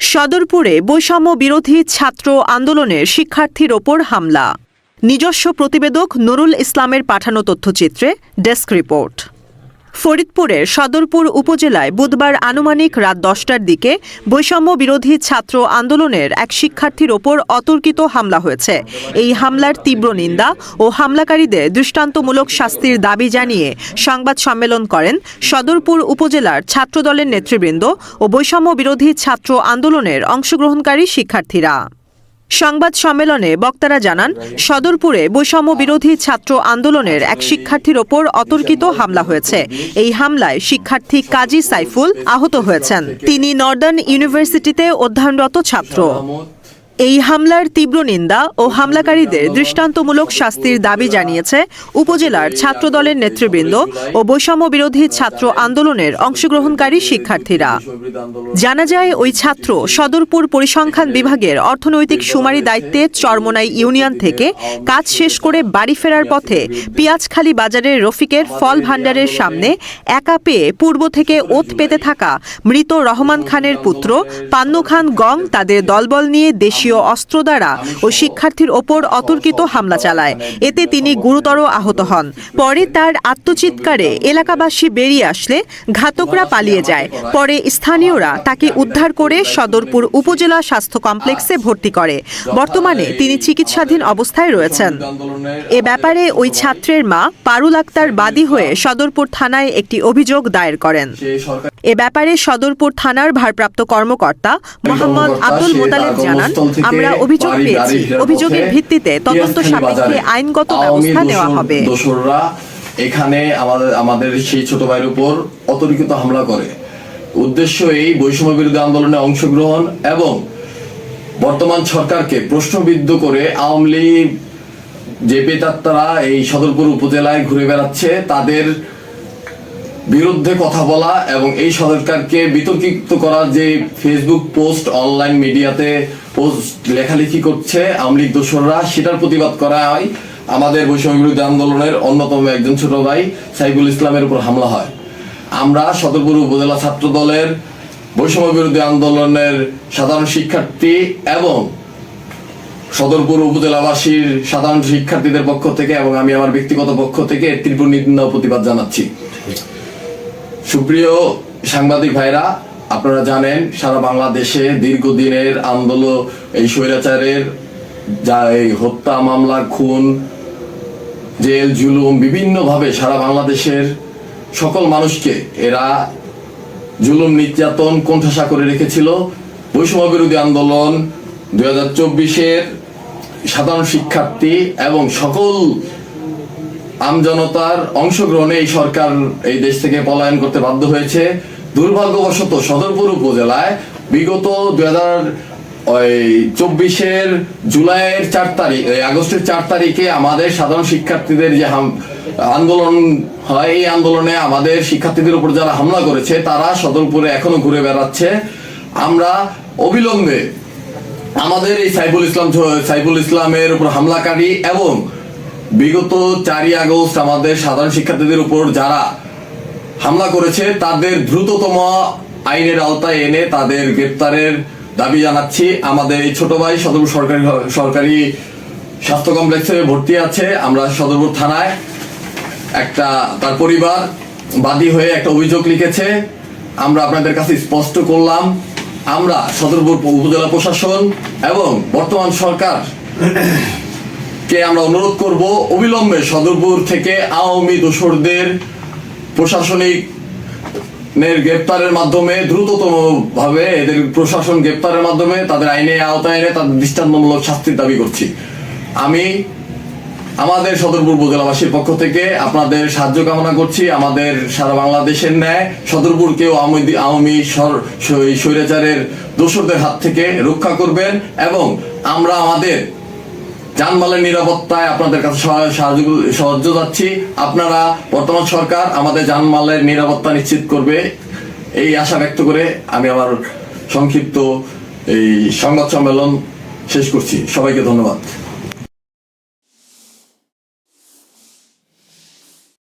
সদরপুরে বৈষম্য বিরোধী ছাত্র আন্দোলনের শিক্ষার্থীর ওপর হামলা। নিজস্ব প্রতিবেদক নুরুল ইসলামের পাঠানো তথ্যচিত্রে ডেস্ক রিপোর্ট। ফরিদপুরের সদরপুর উপজেলায় বুধবার আনুমানিক রাত দশটার দিকে বৈষম্য বিরোধী ছাত্র আন্দোলনের এক শিক্ষার্থীর ওপর অতর্কিত হামলা হয়েছে। এই হামলার তীব্র নিন্দা ও হামলাকারীদের দৃষ্টান্তমূলক শাস্তির দাবি জানিয়ে সংবাদ সম্মেলন করেন সদরপুর উপজেলার ছাত্রদলের নেতৃবৃন্দ ও বৈষম্য বিরোধী ছাত্র আন্দোলনের অংশগ্রহণকারী শিক্ষার্থীরা। সংবাদ সম্মেলনে বক্তারা জানান, সদরপুরে বৈষম্য বিরোধী ছাত্র আন্দোলনের এক শিক্ষার্থীর ওপর অতর্কিত হামলা হয়েছে। এই হামলায় শিক্ষার্থী কাজী সাইফুল আহত হয়েছেন। তিনি নর্দার্ন ইউনিভার্সিটিতে অধ্যয়নরত ছাত্র। এই হামলার তীব্র নিন্দা ও হামলাকারীদের দৃষ্টান্তমূলক শাস্তির দাবি জানিয়েছে উপজেলার ছাত্রদলের নেতৃবৃন্দ ও বৈষম্য বিরোধী ছাত্র আন্দোলনের অংশগ্রহণকারী শিক্ষার্থীরা। জানা যায়, ওই ছাত্র সদরপুর পরিসংখ্যান বিভাগের অর্থনৈতিক সুমারি দায়িত্বে চরমোনাই ইউনিয়ন থেকে কাজ শেষ করে বাড়ি ফেরার পথে পিয়াজখালী বাজারের রফিকের ফল ভাণ্ডারের সামনে একা পেয়ে পূর্ব থেকে ওত পেতে থাকা মৃত রহমান খানের পুত্র পান্নু খান গং তাদের দলবল নিয়ে দেশীয় অস্ত্র দ্বারা ও শিক্ষার্থীর ওপর অতর্কিত হামলা চালায়। এতে তিনি গুরুতর আহত হন। পরে তার আত্মচিৎকারে এলাকাবাসী বেরিয়ে আসলে ঘাতকরা পালিয়ে যায়। পরে স্থানীয়রা তাকে উদ্ধার করে সদরপুর উপজেলা স্বাস্থ্য কমপ্লেক্সে ভর্তি করে। বর্তমানে তিনি চিকিৎসাধীন অবস্থায় রয়েছেন। এ ব্যাপারে ওই ছাত্রের মা পারুল আক্তার বাদী হয়ে সদরপুর থানায় একটি অভিযোগ দায়ের করেন। এ ব্যাপারে সদরপুর থানার ভারপ্রাপ্ত কর্মকর্তা মোহাম্মদ আব্দুল মোতালেব জানান আমরা অভিযোগ পেয়েছি। অভিযোগের ভিত্তিতে তদন্ত সাপেক্ষে আইনগত ব্যবস্থা নেওয়া হবে। এখানে আমাদের আমাদের সেই ছোট ভাইয়ের উপর অতর্কিত হামলা করে। উদ্দেশ্য এই বৈষম্য বিরোধী আন্দোলনে অংশগ্রহণ এবং বর্তমান সরকারকে প্রশ্নবিদ্ধ করে আওয়ামী লীগ যে পেতাত্তারা এই সদরপুর উপজেলায় ঘুরে বেড়াচ্ছে তাদের বিরুদ্ধে কথা বলা এবং এই সরকারকে বিতর্কিত করার যে ফেসবুক পোস্ট অনলাইন মিডিয়াতে পোস্ট লেখালেখি করছে আওয়ামী লীগ দোসররা, সেটার প্রতিবাদ করা হয় আমাদের বৈষম্য বিরোধী আন্দোলনের অন্যতম একজন ছোট ভাই সাইফুল ইসলামের উপর হামলা হয়। আমরা সদরপুর উপজেলা ছাত্র দলের বৈষম্য বিরোধী আন্দোলনের সাধারণ শিক্ষার্থী এবং সদরপুর উপজেলাবাসীর সাধারণ শিক্ষার্থীদের পক্ষ থেকে এবং আমি আমার ব্যক্তিগত পক্ষ থেকে তীব্র নিন্দা প্রতিবাদ জানাচ্ছি। সুপ্রিয় সাংবাদিক ভাইরা, আপনারা জানেন সারা বাংলাদেশে দীর্ঘদিনের আন্দোলন এই স্বৈরাচারের যা এই হত্যা মামলা খুন, জেল, জুলুম, বিভিন্নভাবে সারা বাংলাদেশের সকল মানুষকে এরা জুলুম, নির্যাতন, কোণঠাসা করে রেখেছিল। বৈষম্য বিরোধী আন্দোলন দুই হাজার চব্বিশের সাধারণ শিক্ষার্থী এবং সকল আমজনতার অংশগ্রহণে এই সরকার এই দেশ থেকে পলায়ন করতে বাধ্য হয়েছে। দুর্ভাগ্যবশত সদরপুর উপজেলায় বিগত দুই হাজার ওই চব্বিশের জুলাইয়ের চার তারিখ আগস্টের চার তারিখে আমাদের সাধারণ শিক্ষার্থীদের যে আন্দোলন হয়, এই আন্দোলনে আমাদের শিক্ষার্থীদের উপর যারা হামলা করেছে, তারা সদরপুরে এখনও ঘুরে বেড়াচ্ছে। আমরা অবিলম্বে আমাদের এই সাইফুল ইসলাম সাইফুল ইসলামের উপর হামলাকারী এবং বিগত চারই আগস্ট আমাদের সাধারণ শিক্ষার্থীদের উপর যারা হামলা করেছে, তাদের দ্রুততম আইনের আওতায় এনে তাদের গ্রেপ্তারের দাবি জানাচ্ছি। আমাদের এই ছোট ভাই সদরপুর সরকারি সরকারি স্বাস্থ্য কমপ্লেক্সে ভর্তি আছে। আমরা সদরপুর থানায় একটা, তার পরিবার বাদী হয়ে একটা অভিযোগ লিখেছে। আমরা আপনাদের কাছে স্পষ্ট করলাম, আমরা সদরপুর উপজেলা প্রশাসন এবং বর্তমান সরকার কে আমরা অনুরোধ করব, অবিলম্বে সদরপুর থেকে আওয়ামী দোসরদের প্রশাসনিক গ্রেপ্তারের মাধ্যমে দ্রুততম ভাবে এদের প্রশাসন গ্রেপ্তারের মাধ্যমে তাদের আইনে আওতায় এনে তাদের দৃষ্টান্তমূলক শাস্তির দাবি করছি। আমি আমাদের সদরপুর উপজেলাবাসীর পক্ষ থেকে আপনাদের সাহায্য কামনা করছি। আমাদের সারা বাংলাদেশের ন্যায় সদরপুরকেও আওয়ামী আওয়ামী স্বৈরাচারের দোসরদের হাত থেকে রক্ষা করবেন এবং আমরা আমাদের যানমালের নিরাপত্তায় আপনাদের কাছে সহায়- সাহায্য সাহায্য যাচ্ছি আপনারা, বর্তমান সরকার আমাদের যানমালের নিরাপত্তা নিশ্চিত করবে। এই আশা ব্যক্ত করে আমি আমার সংক্ষিপ্ত এই সংবাদ সম্মেলন শেষ করছি। সবাইকে ধন্যবাদ।